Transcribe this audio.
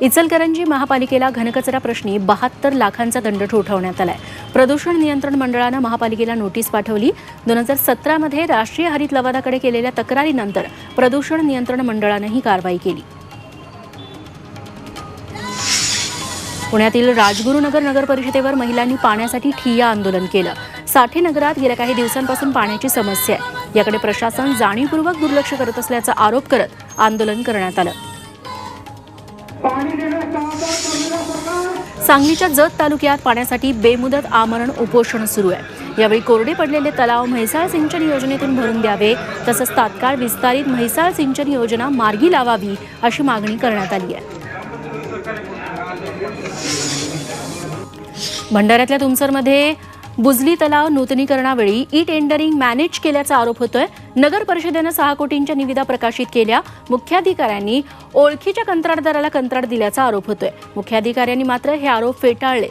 इचलकरंजी महापालिकेला घनकचरा प्रश्नी बहात्तर लाखांचा दंड ठोठावण्यात आलाय. प्रदूषण नियंत्रण मंडळानं महापालिकेला नोटीस पाठवली. दोन हजार सतरामध्ये राष्ट्रीय हरित लवादाकडे केलेल्या तक्रारीनंतर प्रदूषण नियंत्रण मंडळानं ही कारवाई केली. पुण्यातील राजगुरुनगर नगर परिषदेवर महिलांनी पाण्यासाठी ठिय्या आंदोलन केलं. साठे नगरात गेल्या काही दिवसांपासून पाण्याची समस्या आहे. याकडे प्रशासन जाणीवपूर्वक दुर्लक्ष करत असल्याचा आरोप करत आंदोलन करण्यात आलं. सांगलीच्या जत तालुक्यात पाण्यासाठी बेमुदत आमरण उपोषण सुरू आहे. यावेळी कोरडे पडलेले तलाव म्हैसाळ सिंचन योजनेतून भरून द्यावे तसंच तात्काळ विस्तारित म्हैसाळ सिंचन योजना मार्गी लावावी अशी मागणी करण्यात आली आहे. भंडाऱ्यातल्या तुमसरमध्ये बुजली तलाव नूतनीकरणावेळी ई टेंडरिंग मॅनेज केल्याचा आरोप होतोय. नगर परिषदेनं सहा कोटींच्या निविदा प्रकाशित केल्या. मुख्याधिकाऱ्यांनी ओळखीच्या कंत्राटदाराला कंत्राट दिल्याचा आरोप होतोय. मुख्याधिकाऱ्यांनी मात्र हे आरोप फेटाळले